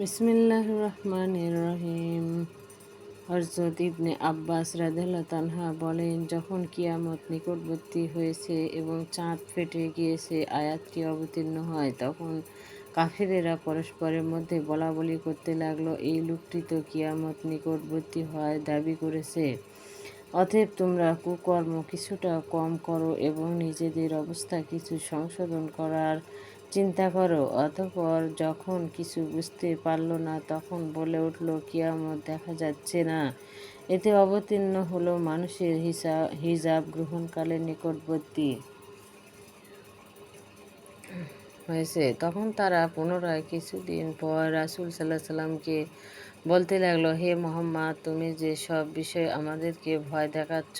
বিসমিল্লাহ রহমান রহিম। হরজত ইবনে আব্বাস রাদেল্লা তানহা বলেন, যখন কিয়ামত নিকটবর্তী হয়েছে এবং চাঁদ ফেটে গিয়েছে, আয়াতটি অবতীর্ণ হয়, তখন কাফিরেরা পরস্পরের মধ্যে বলা বলি করতে লাগল, এই লোকটি তো কিয়ামত নিকটবর্তী হয় দাবি করেছে। অতএব তোমরা কুকর্ম কিছুটা কম করো এবং নিজেদের অবস্থা কিছু সংশোধন করার চিন্তা করো, অতপর যখন কিছু বুঝতে পারল না তখন বলে উঠল, কিয়ামত দেখা যাচ্ছে না। এতে অবতীর্ণ হলো মানুষের হিসাব হিজাব গ্রহণকালের নিকটবর্তী। হয়েছে। তখন তারা পুনরায় কিছুদিন পর রাসুল সাল্লাহ সাল্লামকে বলতে লাগল, হে মোহাম্মদ, তুমি যে সব বিষয়ে আমাদেরকে ভয় দেখাচ্ছ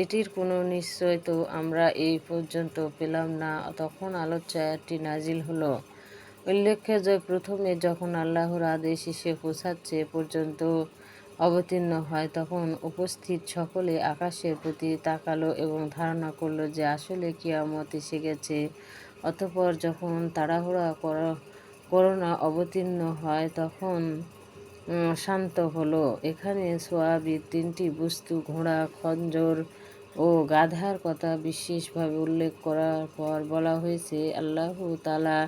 এটির কোনো নিশ্চয় তো আমরা এই পর্যন্ত পেলাম না। তখন আলোচ্যাটি নাজিল হলো। উল্লেখ্য যে প্রথমে যখন আল্লাহর আদেশ এসে পৌঁছাচ্ছে পর্যন্ত অবতীর্ণ হয়, তখন উপস্থিত সকলে আকাশের প্রতি তাকালো এবং ধারণা করল যে আসলে কিয়ামত এসে গেছে। অতপর যখন তাড়াহুড়া করোনা অবতীর্ণ হয়, তখন শান্ত হলো। এখানে সোয়াবির তিনটি বস্তু, ঘোড়া, খঞ্জর ও গাধার কথা বিশেষভাবে উল্লেখ করার পর বলা হয়েছে, আল্লাহ তালা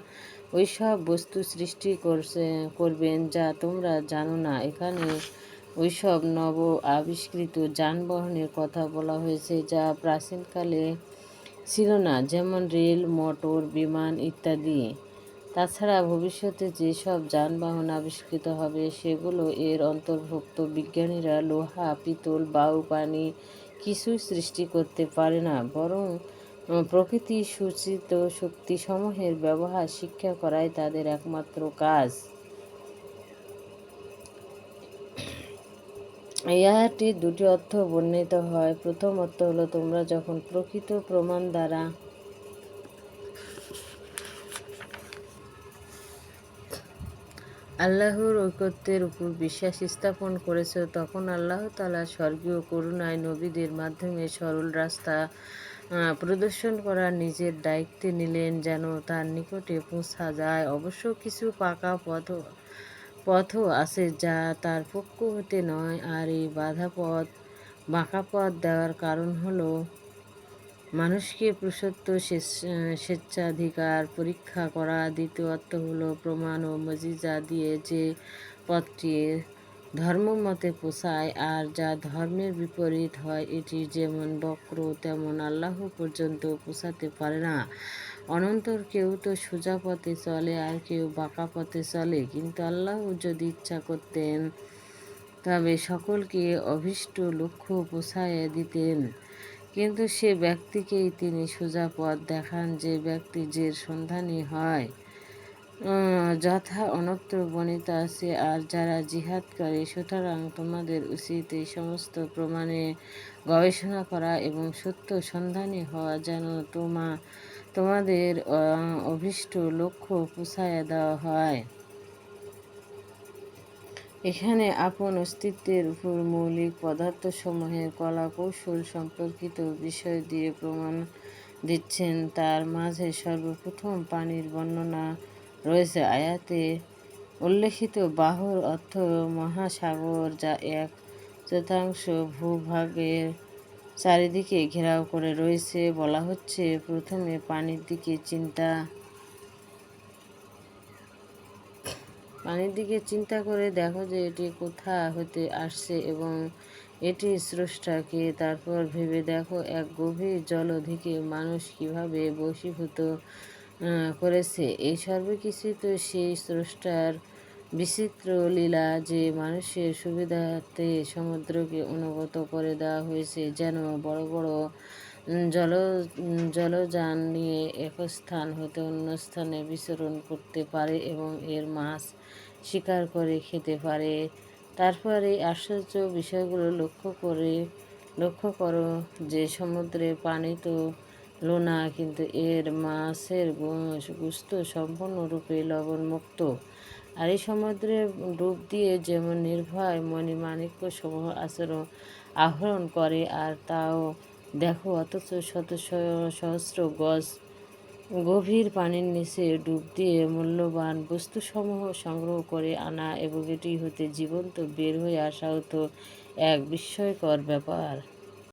ওই সব বস্তু সৃষ্টি করছে, করবেন যা তোমরা জানো না। এখানে ওইসব নব আবিষ্কৃত যানবাহনের কথা বলা হয়েছে যা প্রাচীনকালে ছিল না, যেমন রেল, মোটর, বিমান ইত্যাদি। তাছাড়া ভবিষ্যতে যেসব যানবাহন আবিষ্কৃত হবে, সেগুলো এর অন্তর্ভুক্ত বিজ্ঞানীরা লোহা, পিতল বাউ পানি কিছুই সৃষ্টি করতে পারে না, বরং প্রকৃতি সূচিত শক্তিসমূহের ব্যবহার শিক্ষা করাই তাদের একমাত্র কাজ। আয়াতটির দুটি অর্থ বর্ণিত হয়। প্রথম অর্থ হলো, তোমরা যখন প্রকৃত প্রমাণ দ্বারা আল্লাহর ঐকত্যের উপর বিশ্বাস স্থাপন করেছে, তখন আল্লাহ তালা স্বর্গীয় করুণায় নবীদের মাধ্যমে সরল রাস্তা প্রদর্শন করার নিজের দায়িত্বে নিলেন যেন তার নিকটে পৌঁছা যায়। অবশ্য কিছু পাকা পথ, পথও আছে যা তার পক্ষ হতে নয়, আর এই বাধা পথ, বাঁকা পথ দেওয়ার কারণ হলো মানুষকে পুরুষত্ব স্বেচ্ছাধিকার, পরীক্ষা করা দ্বিতীয়ত হলো প্রমাণ ও মজিজা দিয়ে যে পথটি ধর্মমতে পোষায় আর যা ধর্মের বিপরীত হয়, এটি যেমন বক্র, তেমন আল্লাহ পর্যন্ত পোষাতে পারে না। অনন্তর কেউ তো সোজা পথে চলে আর কেউ বাঁকা পথে চলে। কিন্তু আল্লাহ যদি ইচ্ছা করতেন, তবে সকলকে অভীষ্ট লক্ষ্য পোষায় দিতেন। কিন্তু সে ব্যক্তিকেই তিনি সোজা পথ দেখান যে ব্যক্তি যে সন্ধানী হয়। যথা অনত্র বনিত আছে, আর যারা জিহাদ করে, সুতরাং তোমাদের উচিত এই সমস্ত প্রমাণে গবেষণা করা এবং সত্য সন্ধানী হওয়া যেন তোমা, তোমাদের অভীষ্ট লক্ষ্য পুষায় দেওয়া হয়। এখানে আপন অস্তিত্বের উপর মৌলিক পদার্থসমূহের কলা কৌশল সম্পর্কিত বিষয় দিয়ে প্রমাণ দিচ্ছেন। তার মাঝে সর্বপ্রথম পানির বর্ণনা রয়েছে। আয়াতে উল্লেখিত বাহুর অর্থ মহাসাগর, যা এক চতুর্থাংশ ভূভাগের চারিদিকে ঘেরাও করে রয়েছে। বলা হচ্ছে, প্রথমে পানির দিকে চিন্তা পানির দিকে চিন্তা করে দেখো যে এটি কোথা হতে আসছে এবং এটি স্রষ্টাকে তারপর ভেবে দেখো, এক গভীর জলধিকে মানুষ কীভাবে বশীভূত করেছে। এই সর্বকিছু তো সেই স্রষ্টার বিচিত্র লীলা যে মানুষের সুবিধার্থে সমুদ্রকে অনুগত করে দেওয়া হয়েছে, যেন বড় বড় জল জলযান নিয়ে এক স্থান হতে অন্য স্থানে বিচরণ করতে পারে এবং এর মাছ শিকার করে খেতে পারে। তারপর আশ্চর্য বিষয়গুলো লক্ষ্য করে, লক্ষ্য করো যে সমুদ্রে পানি তো লোনা কিন্তু এর মাছের গুস্ত সম্পূর্ণরূপে লবণমুক্ত। আর এই সমুদ্রে ডুব দিয়ে যেমন নির্ভয় মণিমাণিক্য সমূহ আচরণ, আহরণ করে, আর তাও দেখো, অথচ শত সহস্র গজ গভীর পানির নিচে ডুব দিয়ে মূল্যবান বস্তুসমূহ সংগ্রহ করে আনা এবং এটি হতে জীবন্ত বের হয়ে আসা হতো এক বিস্ময়কর ব্যাপার।